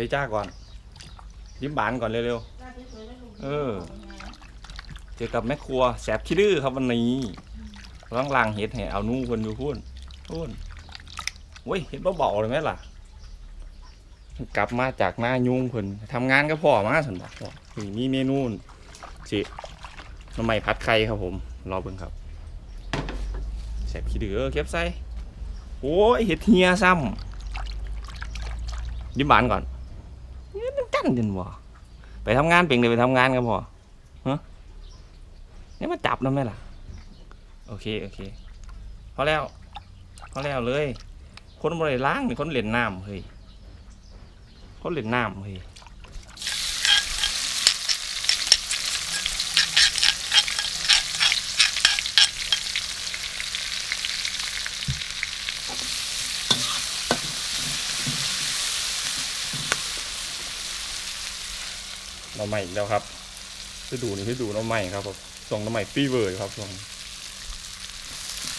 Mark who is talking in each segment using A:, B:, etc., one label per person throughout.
A: ริจ้าก่อนยิ้มบานก่อนเร็วๆ เออ เจอกับแม่ครัวแสบขี้ดื้อครับวันนี้ล้างลางเห็ดให้เอานู่คนอยู่พูนพูนโอ้ยเห็ดเบาๆเลยไหมล่ะ กลับมาจากหน้ายุ่งเพิ่นทำงานก็พอมาสันบอกว่านี่มีเมนูสิหน้ำใหม่ผัดไข่ครับผมรอเบิ่งครับแสบขี้ดื้อเออเก็บใส่โอ้ยเห็ดเฮียซ้ำยิ้มบานก่อน จันกันจนบ่ไปทำงานเปล่งเลยไปทำงานกันบ่อนี่มาจับนั่นไหมล่ะ โอเคโอเคพอแล้วพอแล้วเลย คนบริล้างหรือคนเหรียญน้ำเฮ้ยคนเหรียญน้ำเฮ้ย เราใหม่อีกแล้วครับฤดูนี้ฤดูเราใหม่ครับผมส่งน้ำใหม่ฟีเวอร์ครับส่ง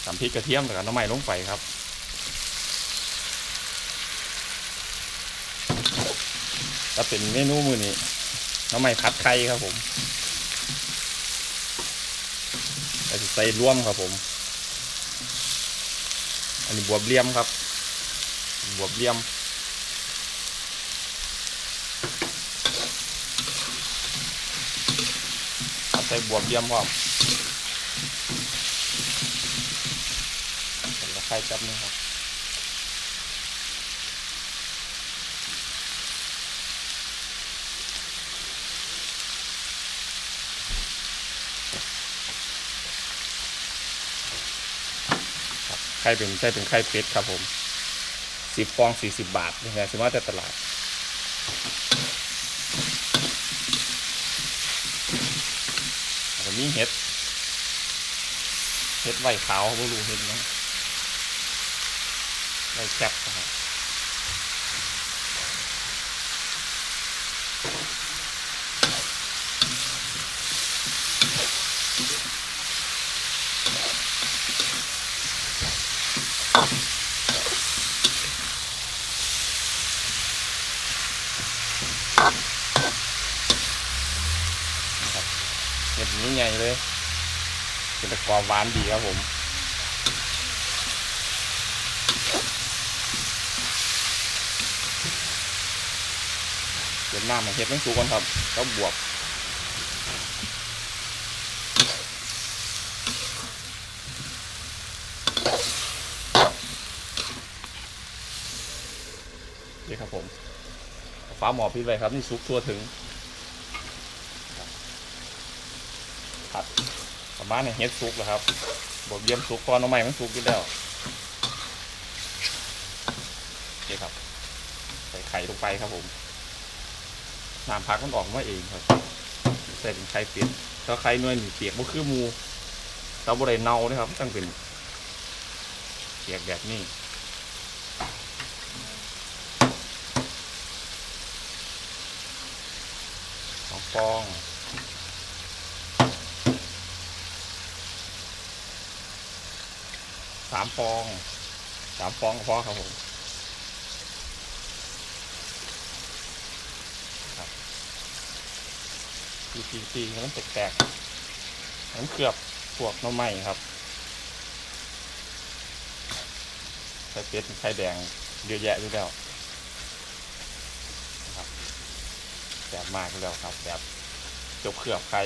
A: สามพริกกระเทียมแล้วก็น้ำใหม่ลงไปครับถ้าเป็นเมนูมือนี้น้ำใหม่ผัดไข่ครับผมใส่ร่วมครับผม อันนี้บวบเลี่ยมครับ บวบเลี่ยม เอา ใส่บวบเยี่ยมพร้อมเห็นแล้วไข่จับนี่ครับไข่เป็นไข่เป็นไข่เป็ดครับผมสิบฟองสี่สิบบาทนี่ไงซื้อมาจากตลาด แล้ว ก็มีเห็ด เห็ดใบขาวไม่รู้เห็ดนะใบแคบนะครับเห็ดนี้ ใหญ่เลยเป็นตะกรอบหวานดีครับผมเดี๋ยวน้ำมันเห็ดต้องสูก่อนครับก็บวกนี่ครับผมฟ้าหมอพิดไว้ครับ นี่ซุกทั่วถึง ผัด ประมาณนี้เฮ็ดซุกแล้วครับบดเยี่ยมซุกก่อนเอาใหม่มันซุกอยู่แล้วโอเคครับ ใส่ไข่ลงไปครับผมน้ำพักมันออกมาเองครับ ใส่เป็นไข่เปียกถ้าไข่นวยหนีเปียกมันคือมูเตาบริเนานะครับตั้งเป็นเปียกแบบนี้สองฟองามฟองสามฟองก็พอครับผมครับตีตีตีมันแตกๆให้มันเกือบพวกน้ำไหม้ครับไข่เป็ดไข่แดงเยอะแยะอยู่แล้วนะครับแบบมากแล้วครับแบบจบเคลือบไข่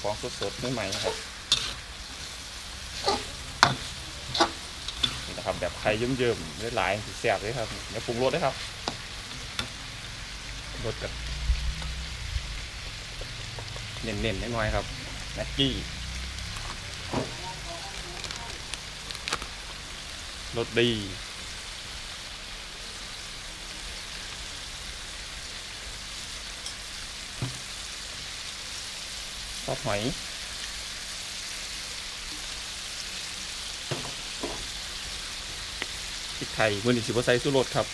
A: ของสดๆใหม่ๆนะครับนี่นะครับแบบไข่เยิ้มๆหลายๆแซ่บเลยครับเดี๋ยวปรุงรสด้วยครับรสกับเน้นๆน้อยๆครับแม็กกี้รสดี อสหอยพริกไทยมือนี่สิบใส่สู้รสครับ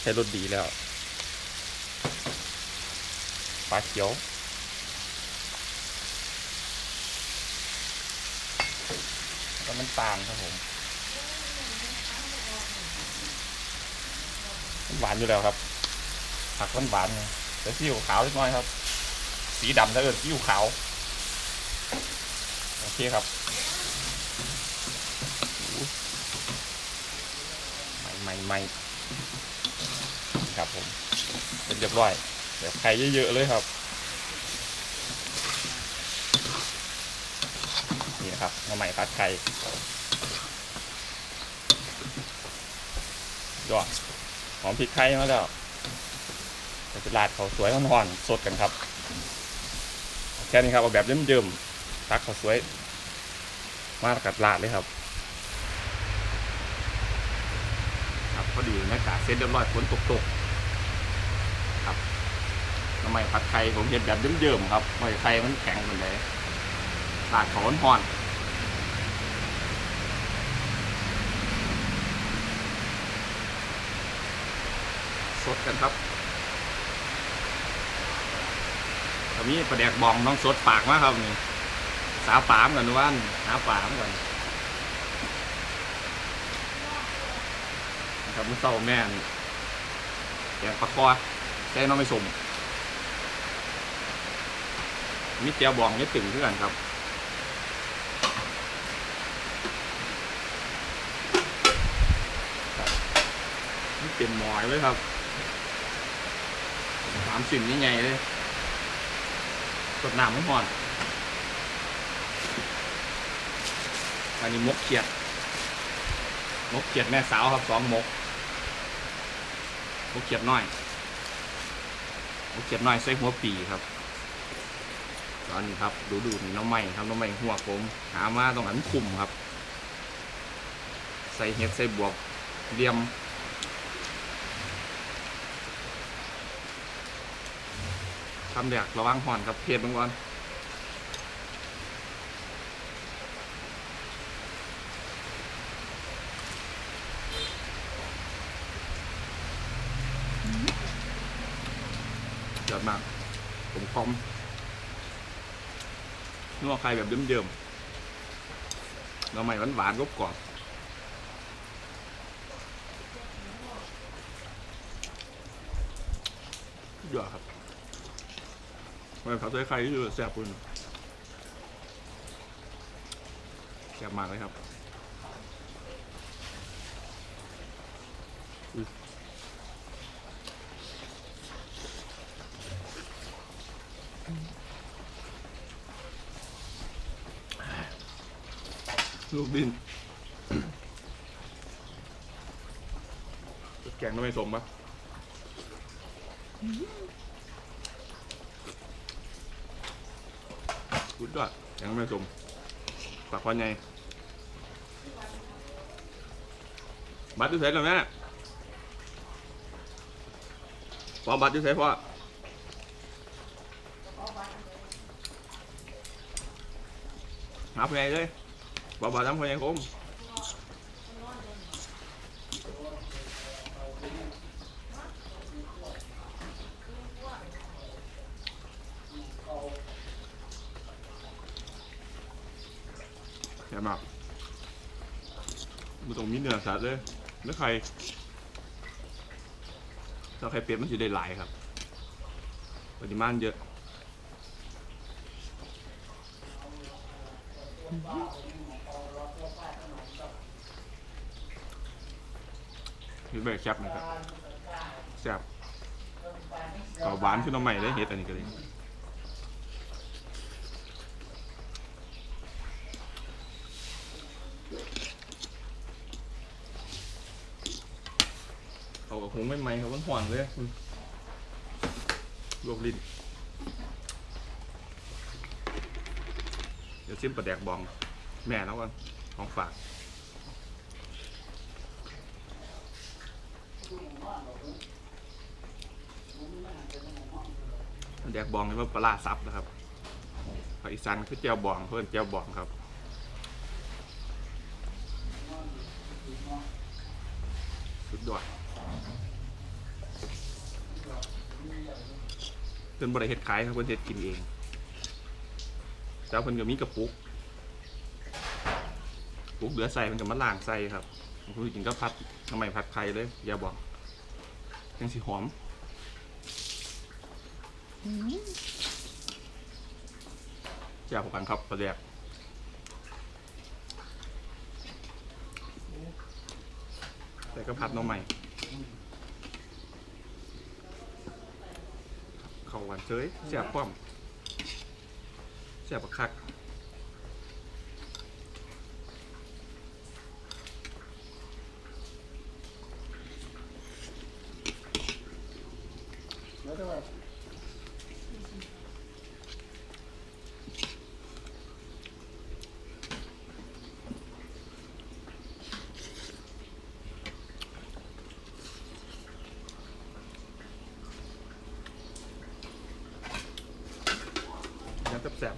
A: ใช้รสดีแล้วปลาเขียวก็น้ำตาลครับผมหวานอยู่แล้วครับผักมันหวานไงแต่ซีอิ๊วขาวเล็กน้อยครับ สีดำถ้าเกิดซีอิ๊วขาว โอเคครับอู้ไม่ไม่ไม่ครับผมเป็นเรียบร้อยเดี๋ยวไข่เยอะๆเลยครับ นี่นะครับหน้ำใหม่พัดไข่ยอดหอมพริกไทยมาแล้วเดี๋ยวจะราดเขาสวยห่อนๆสดกันครับ ค่นี้ครับเอาแบบเยิ้มๆตักเขาวสวย มากัดราดเลยครับ ครับพอดีบรรยากาเสร็จเรียบร้อยฝนตกๆครับน้ำใหม่ผัดไข่ผมเห็นแบบเยิ้มๆครับไม่ให้ไข่มันแข็งเหมือนเลาดขาวห่อนสดกันครับ ตอนนี้ประแดกบองน้องสดปากมากครับนี่สาวปามกันว่านหาปามกันนะครับมือเช้าแม่นแกงปลาคอแซ่น้องไม่สมมีเจียวบองนี่ตึงเพื่อนครับนี่เต็มหมอยเลยครับสามสิ่งนี่ไงเลย สดน้ำไม่หอนอันนี้มกเขียด มกเขียดแม่สาวครับสองมก มกเขียดน้อย มกเขียดน้อยใส่หัวปีครับ ตอนนี้ครับ ดูดูนี่น้องใหม่ครับน้องใหม่หัวผมหามาตรงนั้นคุมครับ ใส่เห็ดใส่บวกเรียม ทำแดกระวังห่อนครับเพจบางวันยอดมาก ผมคอมนัวไข่แบบเยิ้มๆเราใหม่หวานๆกรบกรอบๆยอดครับ มันผัดใส่ไข่ที่แซ่บคุณแซ่บมากเลยครับลูกดินแกงทำไมสมปะ สุดยอดยังไม่จมปากควันไงบัตรที่ใส่แล้วแม่พอบัตรที่ใส่พอหาเพลงเลยบอกบอกทำเพลงคม แค่มากมันต้องมีเนื้อสัตว์เลยไม่ใครถ้าใครเป็ดมันจะได้หลายครับ ปริมาณเยอะนี่แบบแซ่บนะครับแซ่บก็หวานขึ้นมาใหม่ได้เห็ดอันนี้ก็เลยเอากับ หงไม่ไหมครับมันหวานเลยลวกลิ้นเดี๋ยวชิมปลาแดกบอง แม่แล้วกันของฝากแดกบองนี่มันปลาร้าซับนะครับภาคอีสานคือเจียวบองเพื่อนเจียวบองครับสุดยอด เพิ่นบริเฮ็ดขายครับเพิ่นเฮ็ดกินเองแล้วเพิ่นก็มีกระปุกกปุ๊บเหลือใส่มันก็มาล้างใส่ครับผมกินก็พัดทำไมพัดไข่เลย อย่าบอกยังสีหอมแจ่วกันครับประเดี๋ยวแต่ก็พัดน้องใหม่ เขา หวานเฉยแซ่บป้อมแซ่บบักคัก
B: แล้วแต่ว่า
A: ยังแซ่บ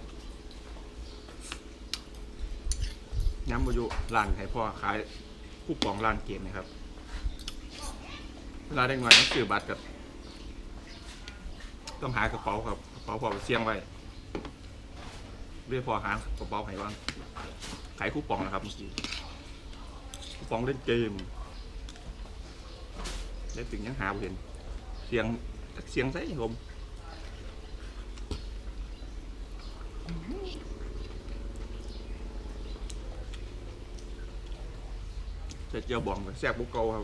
A: ๆย้ำมาอยู่ร้านให้พ่อขายผู้ปองร้านเกมนะครับเวลาได้เงินต้องซื้อบัตรกับต้องหากระเป๋าครับกระเป๋าพอไปเสี่ยงไว้เรียกพอหากระเป๋าให้ว่างขายคู่ปองนะครับเมื่อกี้คูปองเล่นเกมได้ถึงยังหาเห็นเสียงเสียงใส่ผม แต่เจียวบองกับแซ่บบุกเกาครับ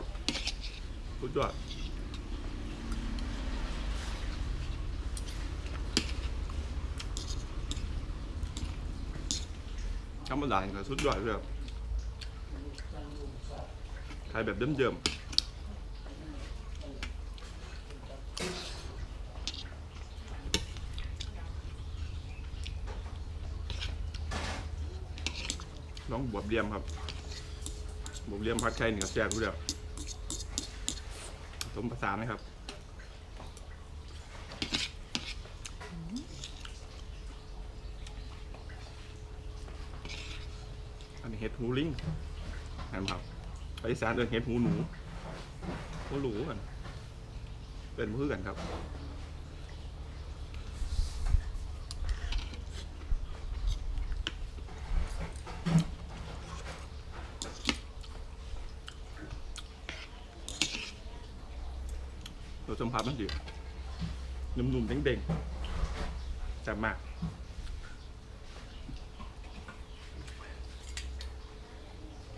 A: สุดยอดธรรมดาก็สุดยอดเลยครับขายแบบเดิมๆน้องบวบเลียมครับ บวบเลียมพัดไข่เหนือแซ่บรู้เดียวสมผสานนะครับอันนี้เห็ดหูลิงเห็นไหมครับไปอีสานเดินเห็ดหูหนูหูหลูกันเป็นเพื่อกันครับ ผัสมันดีนุ่มๆเด้งๆแซ่บมาก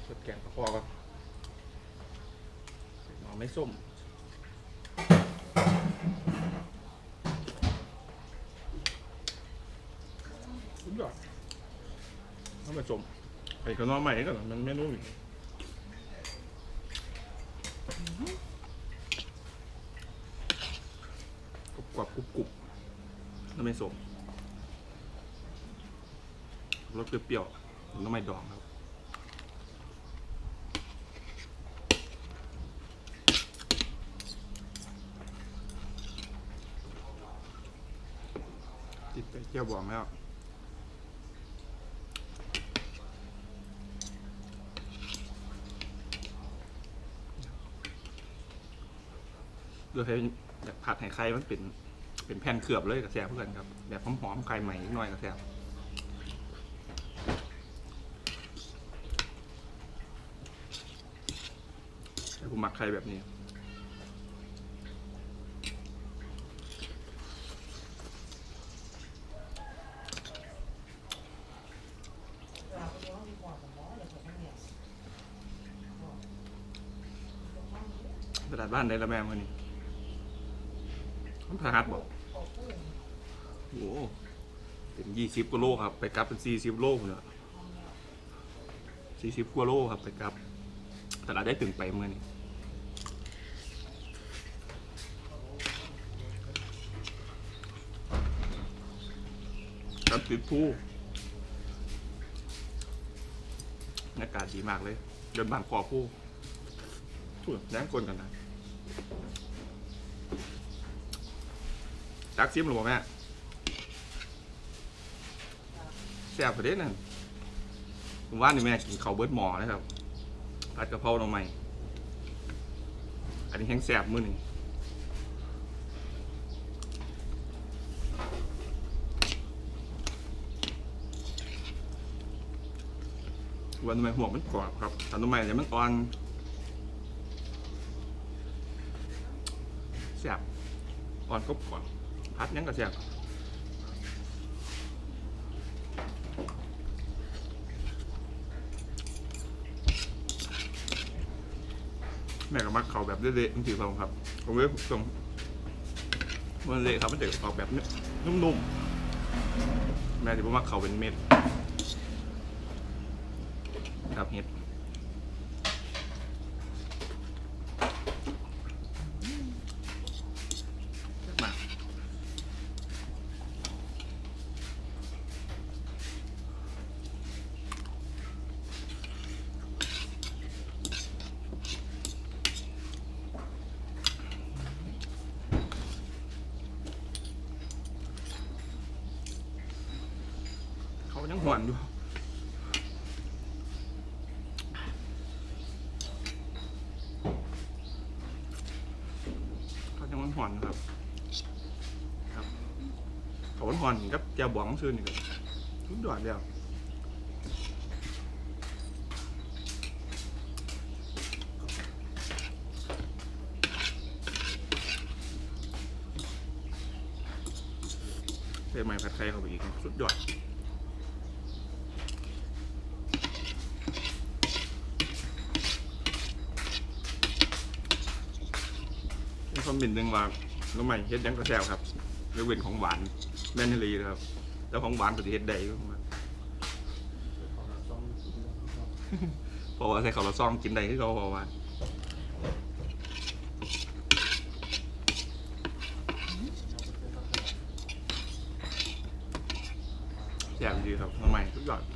A: สดแกงกระเพาะก่อนใส่หน่อไม่ส้มสุดยอดน้ำมันส้มไอ้ขน้อใหม่ก็มันเมนูอีกกรุบกรอบกรุบกรุบน้ำมัน สมรสเปรี้ยวๆน้ำไมันดองครับติดไปเที่ยวบองแล้วโดยให้อยากผัดให้ไข่มันเป็น เป็นแผ่นเคลือบเลยกับแซ่บเพื่อนครับแบบหอมๆไข่ใหม่นิดหน่อยกับแซ่บแต่ผมหมักไข่แบบนี้ตลาดบ้านได้ละแม่วันนี้มันพหัสบอก โอ้โหเป็นยี่สิบกว่าโลครับ ไปกลับเป็นสี่สิบโลเนาะสี่สิบกว่าโลครับ ไปกลับตลาดได้ถึงไปเมื่อนี้ครับติดผู้บรรยากาศดีมากเลย เดินบางคอผู้พูดแย่งคนกันนะจักซิมหรือเปล่าแม่ แซ่บประเด็นนั่นผมว่านี่แม่กินเขาวเบิร์ดหมอนะครับผัดกะเพราหน่อไม้อันนี้แห้งแซ่บมือหนึ่งวันทำไมหัวมันกรอบครับแต่ทำไมเนี่ยมันอ่อนแซ่บอ่อนกรอบกรอบพัดยังก็แซ่บแม่ก็มักเขา แบบเละๆจริงๆครับผมเลยตรงมันเละครับมันจะออกแบบนุ่มๆแม่ที่ผมว่าเขาเป็นเม็ดครับเห็ดมาเขายังหวานอยู่ เขาจะมันห อนครับ ครับเขาหอนกับแจวบองซื่อนี่ก็ทุกดอดแล้วเทใหม่ผัดไข่เข้าไปอีกสุดยอด มีความบินหนึ่งว่าน้ำใหม่เฮ็ดหยังกระแซวครับยกเว้นของหวานแม่นลีนะครับ แล้วของหวานก็จะเฮ็ดได้อยู่ประมาณเพราะว่าใส่ข้าวละซองกินได้คือเขาบอกว่าแซ่บดีครับน้ำใหม่สุดยอดนี่ครับผมขอย่ามครับเจอกันใหม่คลิปหน้า